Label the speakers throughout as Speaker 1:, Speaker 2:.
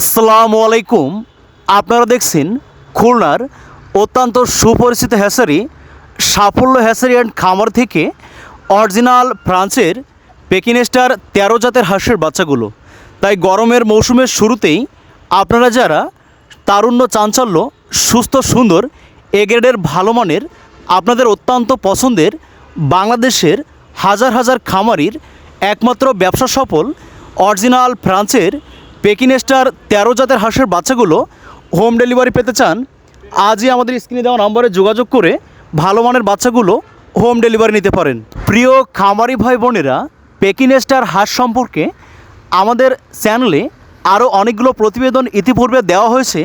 Speaker 1: আসসালামু আলাইকুম। আপনারা দেখছেন খুলনার অত্যন্ত সুপরিচিত হ্যাসারি, সাফল্য হ্যাসারি অ্যান্ড খামার থেকে অরিজিনাল ফ্রান্সের পেকিনেস্টার তেরো জাতের হাঁসের বাচ্চাগুলো। তাই গরমের মৌসুমের শুরুতেই আপনারা যারা তারুণ্য চাঞ্চল্য, সুস্থ, সুন্দর, এ গ্রেডের ভালো মানের আপনাদের অত্যন্ত পছন্দের বাংলাদেশের হাজার হাজার খামারির একমাত্র ব্যবসা সফল অরিজিনাল ফ্রান্সের পেকিনেস্টার তেরো জাতের হাঁসের বাচ্চাগুলো হোম ডেলিভারি পেতে চান, আজই আমাদের স্ক্রিনে দেওয়া নম্বরে যোগাযোগ করে ভালো মানের বাচ্চাগুলো হোম ডেলিভারি নিতে পারেন। প্রিয় খামারি ভাই বোনেরা পেকিনেস্টার হাঁস সম্পর্কে আমাদের চ্যানেলে আরও অনেকগুলো প্রতিবেদন ইতিপূর্বে দেওয়া হয়েছে।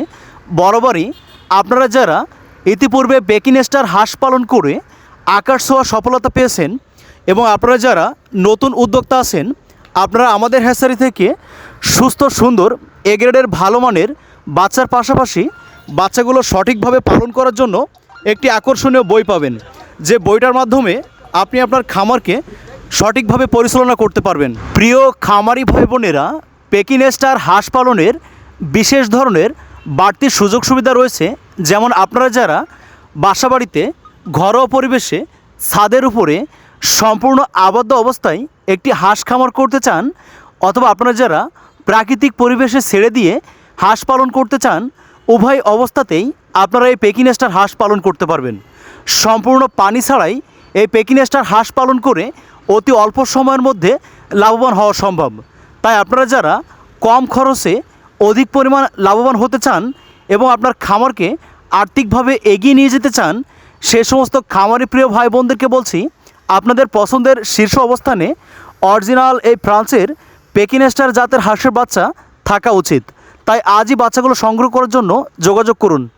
Speaker 1: বরাবরই আপনারা যারা ইতিপূর্বে পেকিনেস্টার হাঁস পালন করে আকাশ ছোঁয়া সফলতা পেয়েছেন এবং আপনারা যারা নতুন উদ্যোক্তা আছেন আপনারা আমাদের হ্যাসারি থেকে সুস্থ, সুন্দর এ গ্রেডের ভালো মানের বাচ্চার পাশাপাশি বাচ্চাগুলো সঠিকভাবে পালন করার জন্য একটি আকর্ষণীয় বই পাবেন। যে বইটার মাধ্যমে আপনি আপনার খামারকে সঠিকভাবে পরিচালনা করতে পারবেন। প্রিয় খামারি ভাই বোনেরা পেকিনেস্টার হাঁস পালনের বিশেষ ধরনের বাড়তি সুযোগ সুবিধা রয়েছে, যেমন আপনারা যারা বাসাবাড়িতে ঘরোয়া পরিবেশে ছাদের উপরে সম্পূর্ণ আবদ্ধ অবস্থায় একটি হাঁস খামার করতে চান অথবা আপনারা যারা প্রাকৃতিক পরিবেশে ছেড়ে দিয়ে হাঁস পালন করতে চান, উভয় অবস্থাতেই আপনারা এই পেকিনেস্টার হাঁস পালন করতে পারবেন। সম্পূর্ণ পানি ছাড়াই এই পেকিনেস্টার হাঁস পালন করে অতি অল্প সময়ের মধ্যে লাভবান হওয়া সম্ভব। তাই আপনারা যারা কম খরচে অধিক পরিমাণ লাভবান হতে চান এবং আপনার খামারকে আর্থিকভাবে এগিয়ে নিয়ে যেতে চান, সে সমস্ত খামারি প্রিয় ভাই বোনদেরকে বলছি আপনাদের পছন্দের শীর্ষ অবস্থানে অরিজিনাল এই ফ্রান্সের পেকিনেস্টার জাতের হাঁসের বাচ্চা থাকা উচিত। তাই আজই বাচ্চাগুলো সংগ্রহ করার জন্য যোগাযোগ করুন।